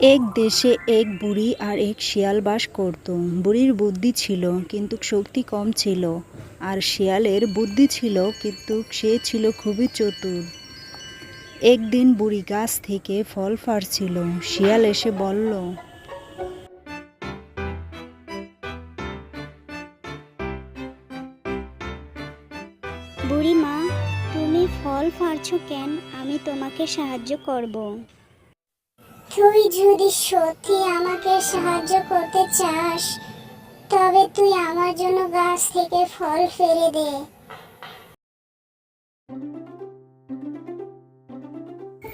এক দেশে এক বুড়ি আর এক শিয়াল বাস করত। বুড়ির বুদ্ধি ছিল, কিন্তু শক্তি কম ছিল। আর শিয়ালের বুদ্ধি ছিল, কিন্তু সে ছিল খুবই চতুর। একদিন বুড়ি গাছ থেকে ফল ফাড়ছিল। শিয়াল এসে বলল বুড়ি মা তুমি ফল ফাড়ছো কেন? আমি তোমাকে সাহায্য করব। তুই যদি সত্যি আমাকে সাহায্য করতে চাস, তবে তুই আমার জন্য গাছ থেকে ফল ফেলে দে।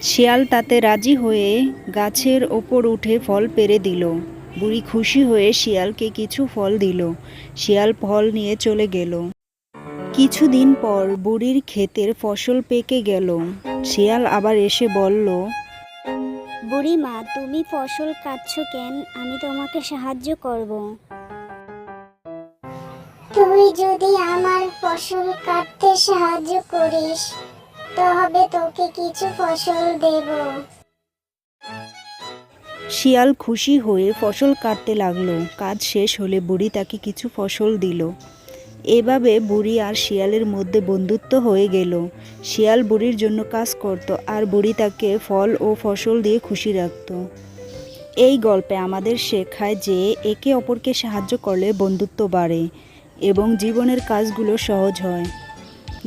শিয়াল তাতে রাজি হয়ে গাছের ওপর উঠে ফল পেরে দিল। বুড়ি খুশি হয়ে শিয়ালকে কিছু ফল দিল। শিয়াল ফল নিয়ে চলে গেল। কিছুদিন পর বুড়ির ক্ষেতের ফসল পেকে গেল। শিয়াল আবার এসে বলল বুড়িমা তুমি ফসল কাটছো কেন? আমি তোমাকে সাহায্য করব। তুই যদি আমার ফসল কাটতে সাহায্য করিস তবে তোকে কিছু ফসল দেব। শিয়াল খুশি হয়ে ফসল কাটতে লাগল। কাজ শেষ হলে বুড়ি তাকে কিছু ফসল দিল। এভাবে বুড়ি আর শিয়ালের মধ্যে বন্ধুত্ব হয়ে গেল। শিয়াল বুড়ির জন্য কাজ করত আর বুড়ি তাকে ফল ও ফসল দিয়ে খুশি রাখত। এই গল্পে আমাদের শেখায় যে একে অপরকে সাহায্য করলে বন্ধুত্ব বাড়ে এবং জীবনের কাজগুলো সহজ হয়।